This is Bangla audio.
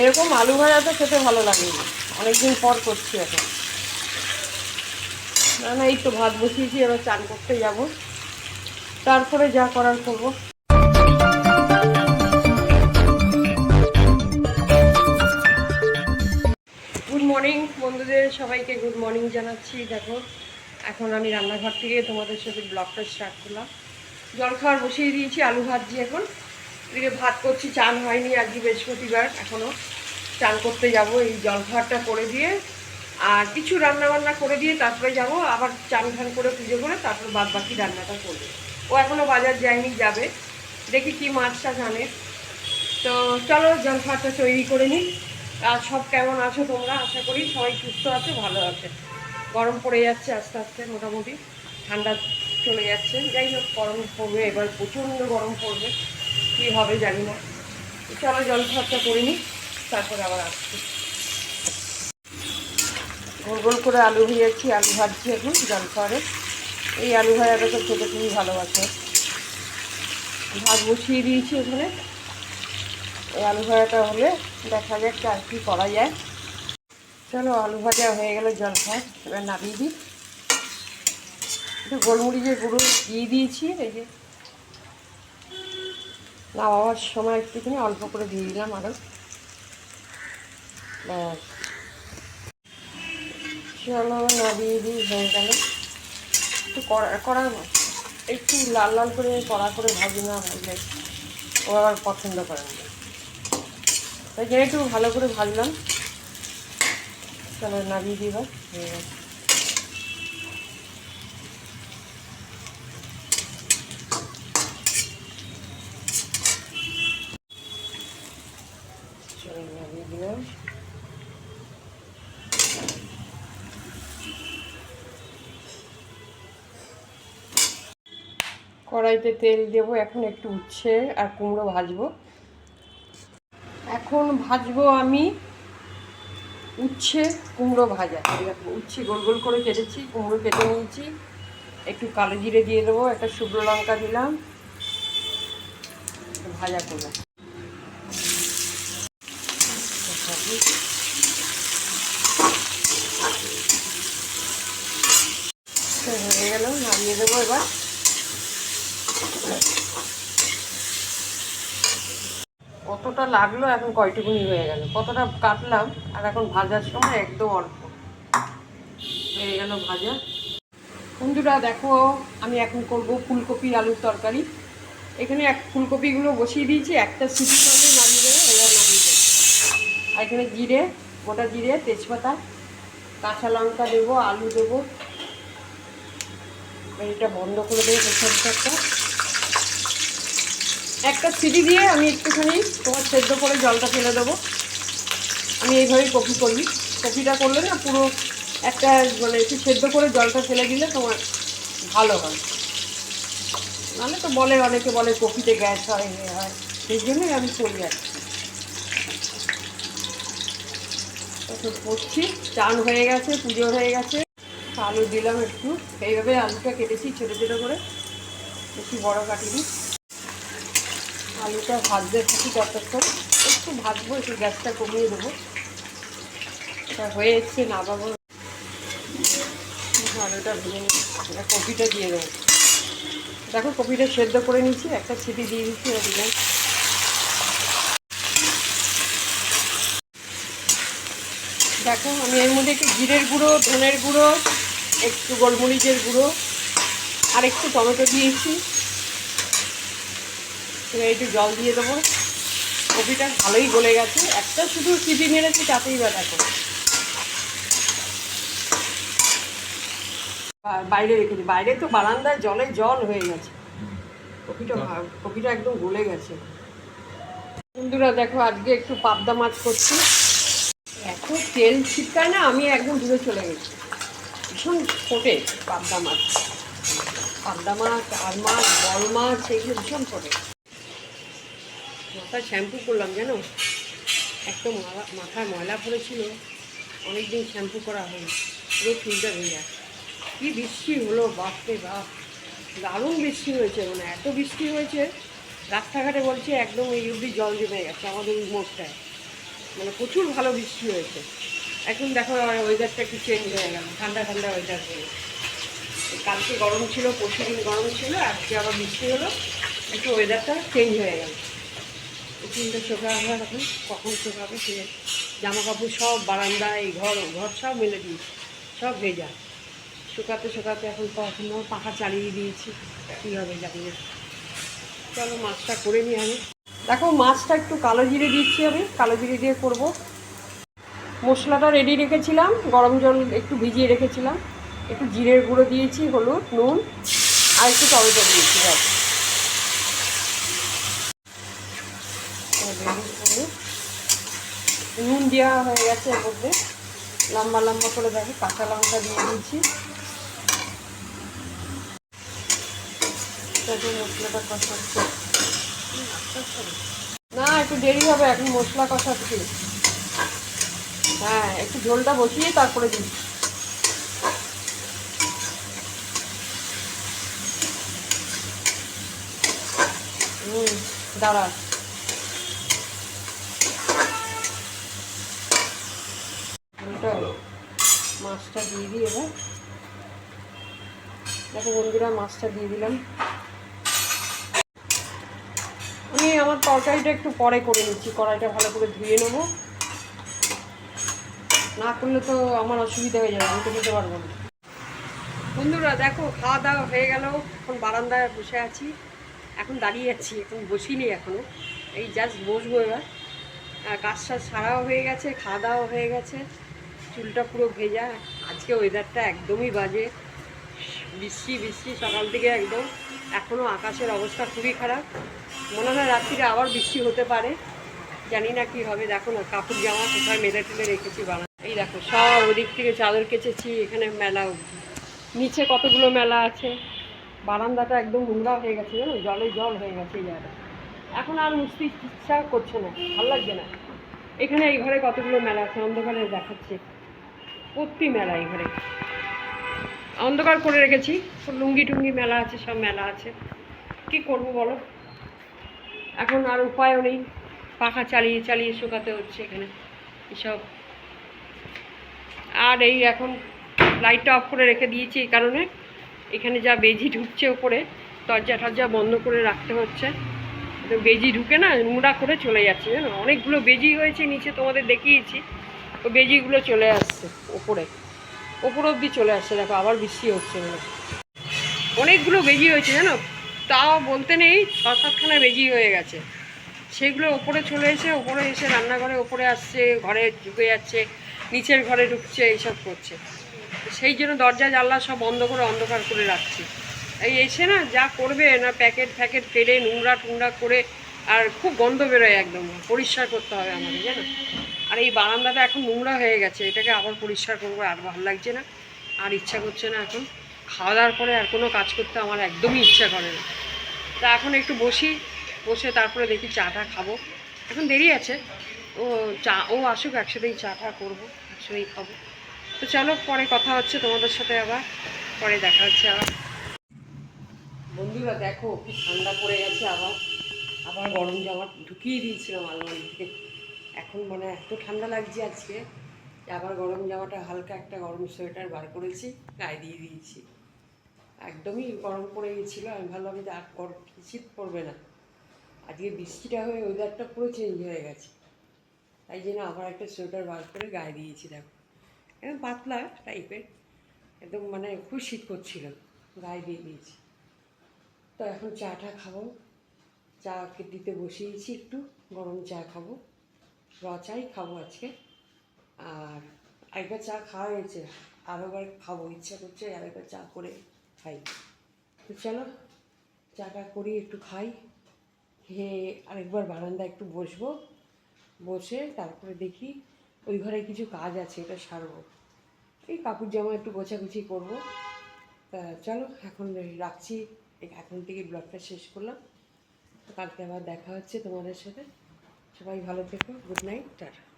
এরকম আলু ভাজা তো খেতে ভালো লাগে অনেকদিন পর করছি এখন। না না, এই তো ভাত বসিয়েছি, এবার চান করতে যাব। তারপরে যা করার করব। গুড মর্নিং বন্ধুদের সবাইকে গুড মর্নিং জানাচ্ছি। দেখো, এখন আমি রান্নাঘর থেকে তোমাদের সাথে ব্লগটা স্টার্ট করলাম। জলখাবার বসিয়ে দিয়েছি, আলু ভাজছি এখন। এদিকে ভাত করছি, চান হয়নি আজকে বৃহস্পতিবার এখনও চান করতে যাব, এই জলখাবারটা করে দিয়ে, আর কিছু রান্না বান্না করে দিয়ে তারপরে যাব, আবার চান ফান করে পুজো করে তারপর বাদ বাকি রান্নাটা করবে। ও এখনও বাজার যায়নি, যাবে। দেখি কি মাছটা জানে। তো চলো জলখাবারটা তৈরি করে নিই। আর সব কেমন আছো তোমরা? আশা করি সবাই সুস্থ আছে, ভালো আছে। গরম পড়ে যাচ্ছে আস্তে আস্তে, মোটামুটি। ঠান্ডা চলে যাচ্ছে। যাই হোক, গরম পড়বে, এবার প্রচণ্ড গরম পড়বে। কী হবে জানি না। চলো জলখাবারটা করে নিই তারপরে আবার আসছি। গোল গোল করে আলু ভেজেছি, আলু ভাজছি এখন জলখাবারে এই আলু ভাজাটা তো খেতে খুবই ভালোবাসে। ভাত বসিয়ে দিয়েছি ওখানে। এই আলু ভাজাটা হলে দেখা যাক আর কি করা যায়। চলো আলু ভাজা হয়ে গেল জল খায় এবার নামিয়ে দিই। একটু গোলমরিচের গুঁড়ো দিয়ে দিয়েছি, এই যে নামাবার সময় একটুখানি অল্প করে দিয়ে দিলাম আরও ব্যাস। চলো নামিয়ে দিই, হয়ে গেল। একটু কড়া কড়া, একটু লাল লাল করে, কড়া করে ভাজি না ভাজলে ও আবার পছন্দ করেন না। তাই জন্য একটু ভালো করে ভাজলাম, চলো নামিয়ে এবার, হয়ে গেছে। কড়াইতে তেল দেবো, এখন একটু উচ্ছে আর কুমড়ো ভাজবো। এখন ভাজবো আমি উচ্ছে, কুমড়ো ভাজা। উচ্ছে গোল গোল করে কেটেছি, কুমড়ো কেটে নিয়েছি। একটু কালো জিরে দিয়ে দেবো, একটা শুকনো লঙ্কা দিলাম ভাজা করব হয়ে গেল, নামিয়ে দেবো এবার। কতটা লাগল, এখন কয়টুকুনি হয়ে গেল। কতটা কাটলাম, আর এখন ভাজার সময় একদম অল্প। হয়ে গেল ভাজা। বন্ধুরা, দেখো, আমি এখন করব ফুলকপি আলুর তরকারি। এখানে এক ফুলকপিগুলো বসিয়ে দিয়েছি, একটা সিটি করলে নামিয়ে দেবে, এবার নামিয়ে দেবো। আর এখানে জিরে, গোটা জিরে, তেজপাতা, কাঁচা লঙ্কা দেবো, আলু দেবো। এটা বন্ধ করে দেবো প্রেশারটা একটা সিটি দিয়ে আমি একটুখানি তোমার সেদ্ধ করে জলটা ফেলে দেবো। আমি এইভাবেই কপি করি। কপিটা করলে না পুরো একটা মানে একটু সেদ্ধ করে জলটা ফেলে দিলে তোমার ভালো হয়। নাহলে তো বলে অনেকে বলে কপিতে গ্যাস হয়, এ হয়। সেই জন্যই আমি করি আর করছি। চান হয়ে গেছে, পুজো হয়ে গেছে। আলু দিলাম একটু। এইভাবে আলুটা কেটেছি ছোটো ছোটো করে। একটু বড় কাটিনি। আলুটা ভাজতে থাকি যতক্ষণ, একটু ভাজবো, একটু গ্যাসটা কমিয়ে দেবো। এটা হয়ে এসছে নামাবো আলুটা ভেজে এটা কপিটা দিয়ে দেবো। দেখো, কপিটা সেদ্ধ করে নিচ্ছি একটা ছিটি দিয়ে দিচ্ছি দিলাম দেখো, আমি এর মধ্যে একটু জিরের গুঁড়ো, ধনের গুঁড়ো, একটু গোলমরিচের গুঁড়ো, আর একটু টমেটো দিয়েছি। এবার একটু জল দিয়ে দেবো। কপিটা ভালোই গলে গেছে। একটা শুধু সিটি মেরেছি, তাতেই বা দেখো বাইরে রেখেছি বাইরে তো বারান্দায় জলে জল হয়ে গেছে। কপিটা কপিটা একদম গলে গেছে। বন্ধুরা, দেখো, আজকে একটু পাবদা মাছ করছি। এত তেল ছিটকায় না, আমি একদম দূরে চলে গেছি। ভীষণ ফোটে পাবদা মাছ। পাবদা মাছ আর মাছ, বল মাছ, এগুলো ভীষণ ফোটে। মাথায় শ্যাম্পু করলাম, জানো? মালা- মাথায় ময়লা পড়েছিল। অনেক দিন শ্যাম্পু করা হয়নি। পুরো চুলটা ভেঙে কী বৃষ্টি হলো বাপরে বাপ। দারুণ বৃষ্টি হয়েছে মানে এত বৃষ্টি হয়েছে, রাস্তাঘাটে বলছে একদম এই অবধি জল জমে গেছে আমাদের ওই মোড়টায়। মানে প্রচুর ভালো বৃষ্টি হয়েছে। এখন দেখো ওয়েদারটা একটু চেঞ্জ হয়ে গেল। ঠান্ডা ঠান্ডা ওয়েদার হয়ে। কালকে গরম ছিল পরশু দিন গরম ছিল, আজকে আবার বৃষ্টি হলো। একটু ওয়েদারটা চেঞ্জ হয়ে গেল। তিনটে শুকাবে এখন কখন শুকাবে সে জামা কাপড় সব, বারান্দা, এই ঘর ঘর সব মেলে দিয়েছি, সব ভেজা। শুকাতে শুকাতে এখন এখনও পাখা চালিয়ে দিয়েছি, কী হবে জানি না। চলো মাছটা করে নিই আমি। দেখো, মাছটা একটু কালো জিরে দিচ্ছি আমি, কালো জিরে দিয়ে করব। মশলাটা রেডি রেখেছিলাম, গরম জল একটু ভিজিয়ে রেখেছিলাম। একটু জিরের গুঁড়ো দিয়েছি, হলুদ, নুন, আর একটু টমেটো দিয়েছি ব্যাস নুন দেওয়া হয়ে গেছে এর মধ্যে। লম্বা লম্বা করে দেখো, কাঁচা লঙ্কা দিয়ে দিয়েছি। মশলাটা না, একটু দেরি হবে, এখন মশলা কষাচ্ছি। হ্যাঁ একটু ঝোলটা বসিয়ে তারপরে দিই হুম, দাঁড়া ঝোলটা মাছটা দিয়ে দিই এবার। দেখো বন্ধুরা, মাছটা দিয়ে দিলাম। আমি আমার তরকারিটা একটু পরে করে নিচ্ছি, কড়াইটা ভালো করে ধুয়ে নেব। না করলে তো আমার অসুবিধা হয়ে যাবে, আমি তো নিতে পারব না। বন্ধুরা, দেখো, খাওয়া দাওয়া হয়ে গেল। এখন বারান্দায় বসে আছি। এখন দাঁড়িয়ে আছি, এখন বসিনি এখনও এই জাস্ট বসবো এবার। কাজ সারাও হয়ে গেছে খাওয়া দাওয়া হয়ে গেছে। চুলটা পুরো ভেজা। আজকে ওয়েদারটা একদমই বাজে। বৃষ্টি বৃষ্টি সকাল থেকে একদম। এখনও আকাশের অবস্থা খুবই খারাপ। মনে হয় রাত্রিরে আবার বৃষ্টি হতে পারে। জানি না কি হবে। দেখো না, কাপড় জামা কোথায় মেলে টেলে রেখেছি বানা এই দেখো, সব ওদিক থেকে চাদর কেচেছি এখানে মেলা নিচে কতগুলো মেলা আছে? বারান্দাটা একদম নোংরা হয়ে গেছে জানো? জলে জল হয়ে গেছে এই জায়গাটা। এখন আর মুছতে ইচ্ছা করছে না, ভালো লাগছে না। এখানে এই ঘরে কতগুলো মেলা আছে? অন্ধকারে দেখাচ্ছে। প্রতি মেলা ঘরে অন্ধকার করে রেখেছি লুঙ্গি টুঙ্গি মেলা আছে, সব মেলা আছে। কি করব বলো? এখন আর উপায়ও নেই, পাখা চালিয়ে চালিয়ে শুকাতে হচ্ছে এখানে, এসব। আর এই এখন লাইটটা অফ করে রেখে দিয়েছি এই কারণে, এখানে যা বেজি ঢুকছে ওপরে দরজা টরজা বন্ধ করে রাখতে হচ্ছে। বেজি ঢুকে না নোংরা করে চলে যাচ্ছে, জানো? অনেকগুলো বেজি হয়েছে নিচে তোমাদের দেখিয়েছি। তো বেজিগুলো চলে আসছে, ওপরে। ওপর অবধি চলে আসছে, দেখো, আবার বৃষ্টি হচ্ছে। মনে। অনেকগুলো বেজি হয়েছে, জানো? তাও বলতে নেই ছ সাতখানা বেজি হয়ে গেছে। সেগুলো ওপরে চলে এসে, ওপরে এসে রান্নাঘরে ওপরে আসছে, ঘরে ঢুকে যাচ্ছে, নিচের ঘরে ঢুকছে, এইসব করছে। সেই জন্য দরজা, জানলা সব বন্ধ করে অন্ধকার করে রাখছি। এই এসে না যা করবে, না প্যাকেট ফ্যাকেট ফেলে নোংরা টুংরা করে আর খুব গন্ধ বেরোয় একদম, পরিষ্কার করতে হবে আমাকে জানো? আর এই বারান্দাটা এখন নোংরা হয়ে গেছে, এটাকে আবার পরিষ্কার করব, আর ভালো লাগছে না, আর ইচ্ছা করছে না এখন। খাওয়া দাওয়ার পরে আর কোনো কাজ করতে আমার একদমই ইচ্ছা করে না। তা এখন একটু বসি, বসে তারপরে দেখি চাটা খাব। এখন দেরি আছে, ও চা, ও আসুক, একসাথেই চাটা করব, একসাথেই খাব। তো চলো, পরে কথা হচ্ছে তোমাদের সাথে আবার, পরে দেখা হচ্ছে আবার। বন্ধুরা, দেখো ঠান্ডা পড়ে গেছে আবার। আবার গরম জামা ঢুকিয়ে দিয়েছিলাম আলমারিতে এখন মানে এত ঠান্ডা লাগছে আজকে আবার গরম জামাটা হালকা একটা গরম সোয়েটার বার করেছি, গায়ে দিয়ে দিয়েছি। একদমই গরম পড়ে গেছিল, আমি ভাবলাম যে আর গরম শীত পড়বে না। আজকে বৃষ্টিটা হয়ে ওয়েদারটা পুরো চেঞ্জ হয়ে গেছে। তাই জন্য আবার একটা সোয়েটার বার করে গায়ে দিয়েছি, দেখো। একদম পাতলা টাইপের একদম মানে খুব শীত করছিল, গায়ে দিয়ে দিয়েছি। তো এখন চাটা খাব। চা দিতে বসিয়েছি একটু, গরম চা খাব। র চাই খাব আজকে। আর একবার চা খাওয়া হয়েছে আরেকবার খাব, ইচ্ছা করছে আরেকবার চা করে খাই। তো চলো, চাটা করি, একটু খাই। খেয়ে আরেকবার বারান্দা একটু বসবো। বসে তারপরে দেখি ওই ঘরে কিছু কাজ আছে, এটা সারবো। এই কাপড় জামা একটু গোছাগুছি করব। চলো, এখন রাখছি। এখন থেকে ব্লগটা শেষ করলাম। কালকে আবার দেখা হচ্ছে তোমাদের সাথে। সবাই ভালো থেকো। Good night tata.